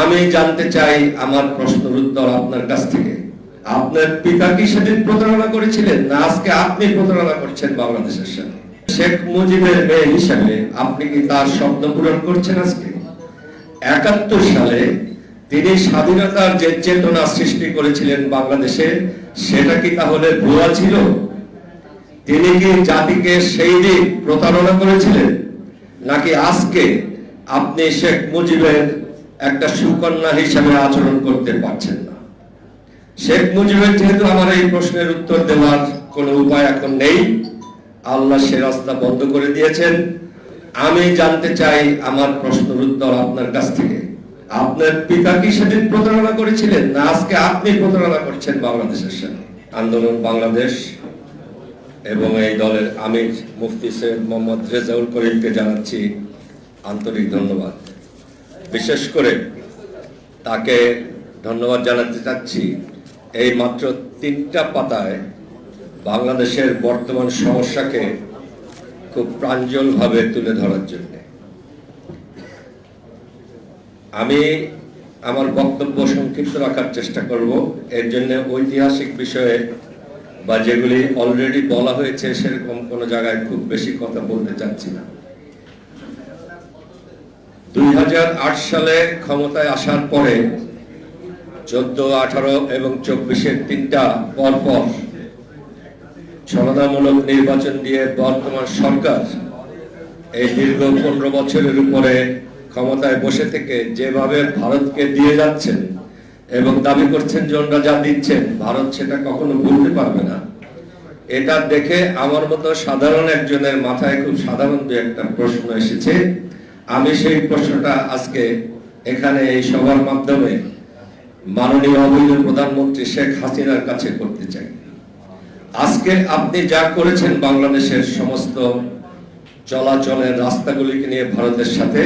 আমি জানতে চাই আমার প্রশ্নের উত্তর আপনার কাছ থেকে। আপনার পিতা কি সেদিন প্রতারণা করেছিলেন? না, আজকে আপনি প্রতারণা করছেন বাংলাদেশের সাথে শেখ মুজিবের মেয়ে হিসাবে আপনি কি তার স্বপ্ন পূরণ করছেন আজকে? একাত্তর সালে তিনি স্বাধীনতার যে চেতনা সৃষ্টি করেছিলেন বাংলাদেশে, সেটা কি তাহলে ভুয়া ছিল? তিনি কি জাতিকে সেই দিন প্রতারণা করেছিলেন? নাকি আজকে আপনি শেখ মুজিবের একটা সুকন্যা হিসেবে আচরণ করতে পারছেন না। শেখ মুজিবের যেহেতু আমার এই প্রশ্নের উত্তর দেওয়ার কোনো উপায় এখন নেই, আল্লাহ সে রাস্তা বন্ধ করে দিয়েছেন। আমি জানতে চাই আমার প্রশ্নের উত্তর আপনার কাছ থেকে। আপনার পিতা কি সেদিন প্রতারণা করেছিলেন? না, আজকে আপনি প্রতারণা করছেন বাংলাদেশের সাথে আন্দোলন বাংলাদেশ এবং এই দলের আমির মুফতি সৈয়দ মোহাম্মদ রেজাউল করিমকে জানাচ্ছি আন্তরিক ধন্যবাদ। বিশেষ করে তাকে ধন্যবাদ জানাতে চাচ্ছি, এই মাত্র তিনটা পাতায় বাংলাদেশের বর্তমান সমস্যাকে খুব প্রাঞ্জলভাবে তুলে ধরার জন্য। আমি আমার বক্তব্য সংক্ষিপ্ত রাখার চেষ্টা করব। এর জন্য ঐতিহাসিক বিষয়ে বা যেগুলি অলরেডি বলা হয়েছে, সেরকম কোনো জায়গায় খুব বেশি কথা বলতে চাচ্ছি না। দুই হাজার আট সালে ক্ষমতায় আসার পরে চোদ্দ, আঠারো এবং চব্বিশের তিনটা পরপর ছলনামূলক নির্বাচন দিয়ে বর্তমান সরকার এই দীর্ঘ পনেরো বছরের উপরে ক্ষমতায় বসে থেকে যেভাবে ভারতকে দিয়ে যাচ্ছেন এবং দাবি করছেন যে ওনারা যা দিচ্ছেন, ভারত সেটা কখনো ভুলতে পারবে না। এটা দেখে আমার মতো সাধারণ একজনের মাথায় খুব সাধারণ দু একটা প্রশ্ন এসেছে। আমি সেই প্রশ্নটা আজকে এখানে এই সবার মাধ্যমে মাননীয় অবৈধ প্রধানমন্ত্রী শেখ হাসিনার কাছে করতে চাই। আজকে আপনি যা করেছেন বাংলাদেশের সমস্ত চলাচলের রাস্তাগুলিকে নিয়ে ভারতের সাথে,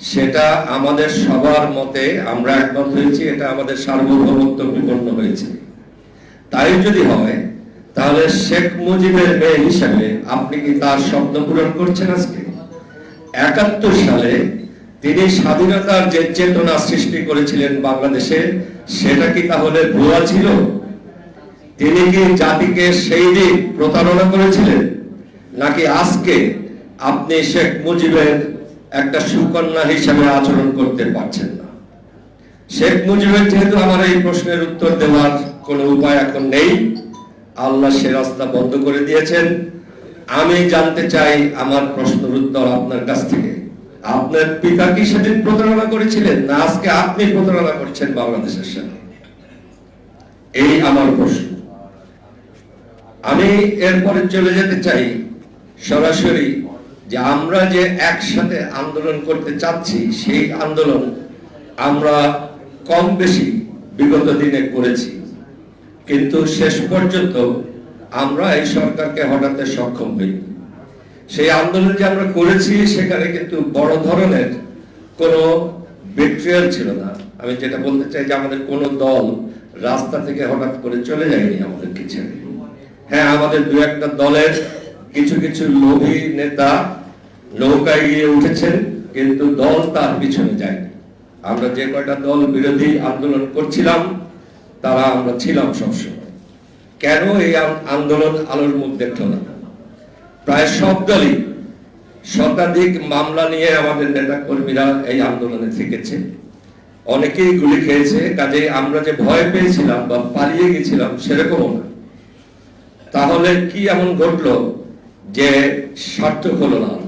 সেটা আমাদের সবার মতে আমরা একমত হয়েছি, এটা আমাদের সার্বভৌমত্ব বিপন্ন হয়েছে। তাই যদি হয়, তাহলে শেখ মুজিবের মেয়ে হিসাবে আপনি কি তার স্বপ্ন পূরণ করছেন আজকে? একাত্তর সালে তিনি স্বাধীনতার যে চেতনা সৃষ্টি করেছিলেন বাংলাদেশে। সেটা কি তাহলে ভুয়া ছিল? তিনি কি জাতিকে সেই দিন প্রতারণা করেছিলেন? নাকি আজকে আপনি শেখ মুজিবের একটা সুকন্যা হিসাবে আচরণ করতে পারছেন না? শেখ মুজিবের যেহেতু আমার এই প্রশ্নের উত্তর দেওয়ার কোনো উপায় এখন নেই, আল্লাহ সে রাস্তা বন্ধ করে দিয়েছেন। আমি জানতে চাই আমার প্রশ্নের উত্তর আপনার কাছ থেকে। আপনার পিতা কি সেদিন প্রতারণা করেছিলেন? না, আজকে আপনি প্রতারণা করছেন বাংলাদেশের সাথে। এই আমার প্রশ্ন। আমি এরপরে চলে যেতে চাই সরাসরি যে আমরা যে একসাথে আন্দোলন করতে চাচ্ছি, সেই আন্দোলন আমরা কম বেশি বিগত দিনে করেছি। কিন্তু শেষ পর্যন্ত আমরা এই সরকারকে হটাতে সক্ষম হই। সেই আন্দোলন যে আমরা করেছি, সেখানে কিন্তু বড় ধরনের কোনো বিট্রিয়াল ছিল না। আমি যেটা বলতে চাই যে আমাদের কোনো দল রাস্তা থেকে হঠাৎ করে চলে যায়নি আমাদেরকে ছেড়ে হ্যাঁ আমাদের দু একটা দলের কিছু কিছু লোভী নেতা নৌকায় গিয়ে উঠেছেন, কিন্তু দল তার পিছনে যায়নি। আমরা যে কয়টা দল বিরোধী আন্দোলন করছিলাম, তারা আমরা ছিলাম সবসময়। কেন এই আন্দোলন আলোর মুখ দেখল না? প্রায় সব দলই শতাধিক মামলা নিয়ে আমাদের নেতা কর্মীরা এই আন্দোলনে থেকেছে। অনেকেই গুলি খেয়েছে কাজে আমরা যে ভয় পেয়েছিলাম বা পালিয়ে গেছিলাম সেরকমও না। তাহলে কি এমন ঘটলো যে সার্থক হলো না?